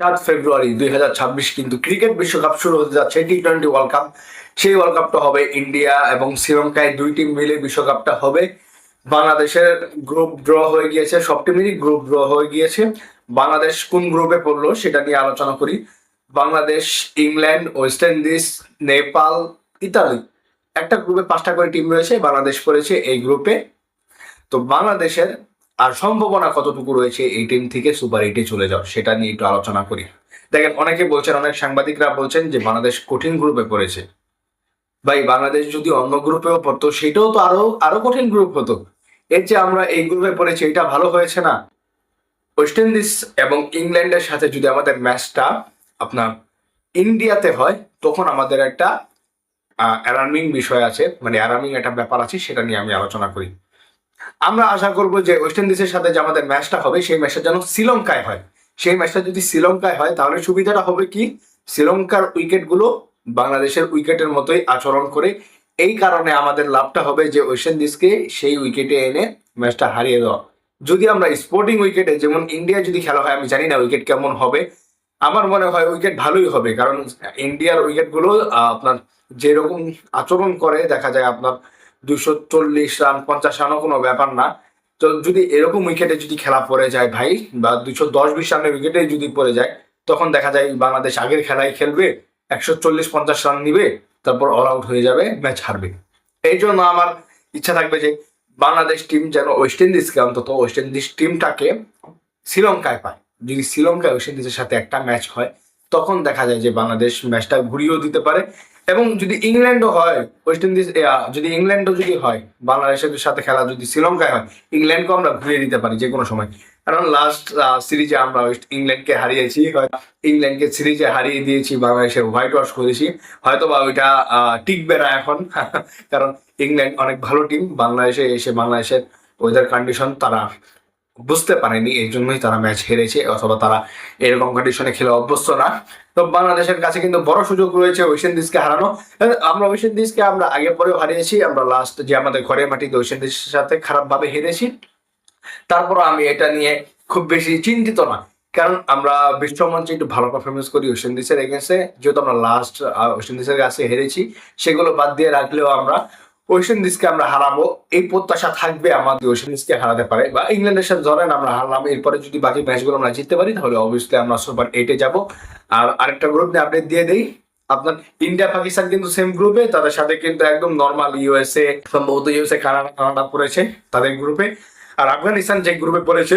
সাত ফেব্রুয়ারি দুই হাজার ছাব্বিশ কিন্তু ক্রিকেট বিশ্বকাপ শুরু হতে যাচ্ছে টি টোয়েন্টি ওয়ার্ল্ড কাপ সেই ওয়ার্ল্ড কাপটা হবে ইন্ডিয়া এবং শ্রীলঙ্কায় দুই টিম মিলে বিশ্বকাপটা হবে। বাংলাদেশের গ্রুপ ড্র হয়ে গিয়েছে, সব টিমেরই গ্রুপ ড্র হয়ে গিয়েছে। বাংলাদেশ কোন গ্রুপে পড়ল সেটা নিয়ে আলোচনা করি। Bangladesh, England, West Indies, Nepal, Italy একটা গ্রুপে পাঁচটা করে টিম রয়েছে, বাংলাদেশ পড়েছে এই গ্রুপে তো বাংলাদেশের আর সম্ভাবনা কতটুকু রয়েছে এই টিম থেকে সুপার এইটে চলে যাও, সেটা নিয়ে একটু আলোচনা করি। দেখেন, অনেকে বলছেন, অনেক সাংবাদিকরা বলছেন যে বাংলাদেশ কঠিন গ্রুপে পড়েছে। ভাই, বাংলাদেশ যদি অন্য গ্রুপেও পড়তো, সেটাও তো আরও আরও কঠিন গ্রুপ হতো। এর যে আমরা এই গ্রুপে পড়েছি, এটা ভালো হয়েছে না। ওয়েস্ট ইন্ডিজ এবং ইংল্যান্ডের সাথে যদি আমাদের ম্যাচটা আপনার ইন্ডিয়াতে হয়, তখন আমাদের একটা অ্যারার্মিং বিষয় আছে। মানে অ্যারার্মিং একটা ব্যাপার আছে, সেটা নিয়ে আমি আলোচনা করি। আমরা আশা করব যে ওয়েস্ট ইন্ডিজের সাথে যে আমাদের ম্যাচটা হবে, সেই ম্যাচটা যেন শ্রীলঙ্কায় হয়। সেই ম্যাচটা যদি শ্রীলঙ্কায় হয়, তাহলে সুবিধাটা হবে কি? শ্রীলঙ্কার উইকেটগুলো বাংলাদেশের উইকেটের মতোই আচরণ করে। এই কারণে আমাদের লাভটা হবে যে ওয়েস্ট ইন্ডিজকে সেই উইকেটে এনে ম্যাচটা হারিয়ে দেওয়া। যদি আমরা স্পোর্টিং উইকেটে, যেমন ইন্ডিয়া যদি খেলা হয়, আমি জানি না উইকেট কেমন হবে। আমার মনে হয় উইকেট ভালোই হবে, কারণ ইন্ডিয়ার উইকেটগুলো আপনার যেরকম আচরণ করে, দেখা যায় আপনার দুশো চল্লিশ রান, পঞ্চাশ রানও কোনো ব্যাপার না। তো যদি এরকম উইকেটে যদি খেলা পড়ে যায় ভাই, বা দুশো দশ বিশ রানের উইকেটে যদি পড়ে যায়, তখন দেখা যায় বাংলাদেশ আগের খেলায় খেলবে, একশো চল্লিশ পঞ্চাশ রান নিবে, তারপর অল আউট হয়ে যাবে ম্যাচ হারবে। এই জন্য আমার ইচ্ছা থাকবে যে বাংলাদেশ টিম যেন ওয়েস্ট ইন্ডিজকে অন্তত ওয়েস্ট ইন্ডিজ টিমটাকে শ্রীলঙ্কায় পায়। যদি শ্রীলঙ্কায় ওয়েস্ট ইন্ডিজের সাথে একটা ম্যাচ হয়, তখন দেখা যায় যে বাংলাদেশ ম্যাচটা ঘুরিয়েও দিতে পারে। এবং যদি ইংল্যান্ডও হয় ওয়েস্ট ইন্ডিজ যদি ইংল্যান্ডও যদি হয়, বাংলাদেশের সাথে খেলা যদি শ্রীলঙ্কায় হয়, ইংল্যান্ডকেও আমরা ঘুরিয়ে দিতে পারি যে কোনো সময়। কারণ লাস্ট সিরিজে আমরা ওয়েস্ট ইংল্যান্ডকে হারিয়েছি ইংল্যান্ডকে সিরিজে হারিয়ে দিয়েছি, বাংলাদেশের হোয়াইট ওয়াশ করেছি। হয়তো বা ওইটা টিকবে না এখন, কারণ ইংল্যান্ড অনেক ভালো টিম বাংলাদেশে এসে বাংলাদেশের ওয়েদার কন্ডিশন তারা বুঝতে পারেনি এই জন্যই তারা ম্যাচ হেরেছে, অথবা তারা এরকম কন্ডিশনে খেলে অভ্যস্ত না। তো বাংলাদেশের কাছে কিন্তু বড় সুযোগ রয়েছে ওয়েস্ট ইন্ডিজকে হারানো। আমরা ওয়েস্ট ইন্ডিজকে আমরা আগে পরেও হারিয়েছি, আমরা লাস্ট যে আমাদের ঘরের মাটিতে ওয়েস্ট ইন্ডিজের সাথে খারাপভাবে হেরেছি। তারপর আমি এটা নিয়ে খুব বেশি চিন্তিত না, কারণ আমরা বিশ্বমঞ্চে একটু ভালো পারফরমেন্স করি ওয়েস্ট ইন্ডিজের এগেন্সে যেহেতু আমরা লাস্ট ওয়েস্ট ইন্ডিজের কাছে হেরেছি, সেগুলো বাদ দিয়ে রাখলেও আমরা ওয়েস্ট ইন্ডিজকে আমরা হারাবো, এই প্রত্যাশা থাকবে আমাদের ওয়েস্ট ইন্ডিজকে হারাতে পারে। বা ইংল্যান্ডের সাথে ধরেন আমরা হারলাম, এরপরে যদি বাকি ম্যাচগুলো আমরা জিততে পারি, তাহলে অবভিয়াসলি আমরা সুপার এইটে যাব। আর আরেকটা গ্রুপ নিয়ে আপডেট দিয়ে দিই। আপনার ইন্ডিয়া পাকিস্তান কিন্তু সেম গ্রুপে তাদের সাথে কিন্তু একদম নর্মাল ইউএসএ সম্ভবত ইউএসএ কানাডা কানাডা পড়েছে তাদের গ্রুপে আর আফগানিস্তান যে গ্রুপে পড়েছে,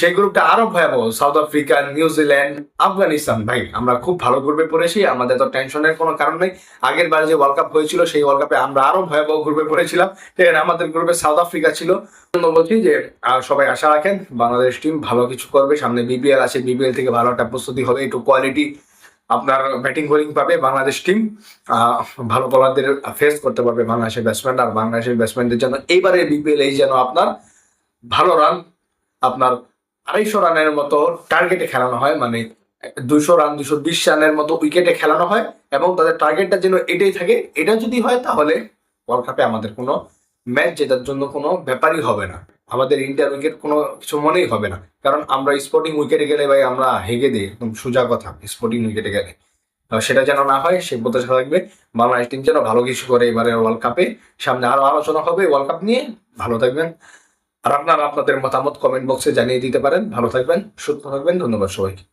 সেই গ্রুপটা আরও ভয়াবহ। South Africa New Zealand Afghanistan. ভাই, আমরা খুব ভালো গ্রুপে পড়েছি, আমাদের তো টেনশনের কোনো কারণ নেই। আগের বার যে ওয়ার্ল্ড কাপ হয়েছিল, সেই ওয়ার্ল্ড কাপে আমরা আরও ভয়াবহ গ্রুপে পড়েছিলাম। সেখানে আমাদের গ্রুপে সাউথ আফ্রিকা ছিল। বলছি যে সবাই আশা রাখেন, বাংলাদেশ টিম ভালো কিছু করবে। সামনে বিপিএল আছে বিপিএল থেকে ভালো একটা প্রস্তুতি হবে। একটু কোয়ালিটি আপনার ব্যাটিং বোলিং পাবে বাংলাদেশ টিম ভালো বলারদের ফেস করতে পারবে বাংলাদেশের ব্যাটসম্যান আর বাংলাদেশের ব্যাটসম্যানদের জন্য এইবারে বিপিএল এই যেন আপনার ভালো রান আপনার আড়াইশো রানের মতো টার্গেটে খেলানো হয় মানে দুশো রান দুশো বিশ রানের মতো উইকেটে খেলানো হয় এবং তাদের টার্গেটটা যেন এটাই থাকে, এটা যদি হয় তাহলে ওয়ার্ল্ড কাপে আমাদের কোনো ম্যাচ জেতার জন্য কোনো ব্যাপারই হবে না। আমাদের ইন্ডিয়ার উইকেট কোনো কিছু মনেই হবে না। কারণ আমরা স্পোর্টিং উইকেটে গেলে ভাই আমরা হেগে দিই, একদম সোজা কথা স্পোর্টিং উইকেটে গেলে। সেটা যেন না হয় সে প্রত্যাশা থাকবে। বাংলাদেশ টিম যেন ভালো কিছু করে এবারে ওয়ার্ল্ড কাপে সামনে আরও আলোচনা হবে ওয়ার্ল্ড কাপ নিয়ে। ভালো থাকবেন। আর আপনারা আপনাদের মতামত কমেন্ট বক্সে জানিয়ে দিতে পারেন। ভালো থাকবেন, সুস্থ থাকবেন, ধন্যবাদ সবাইকে।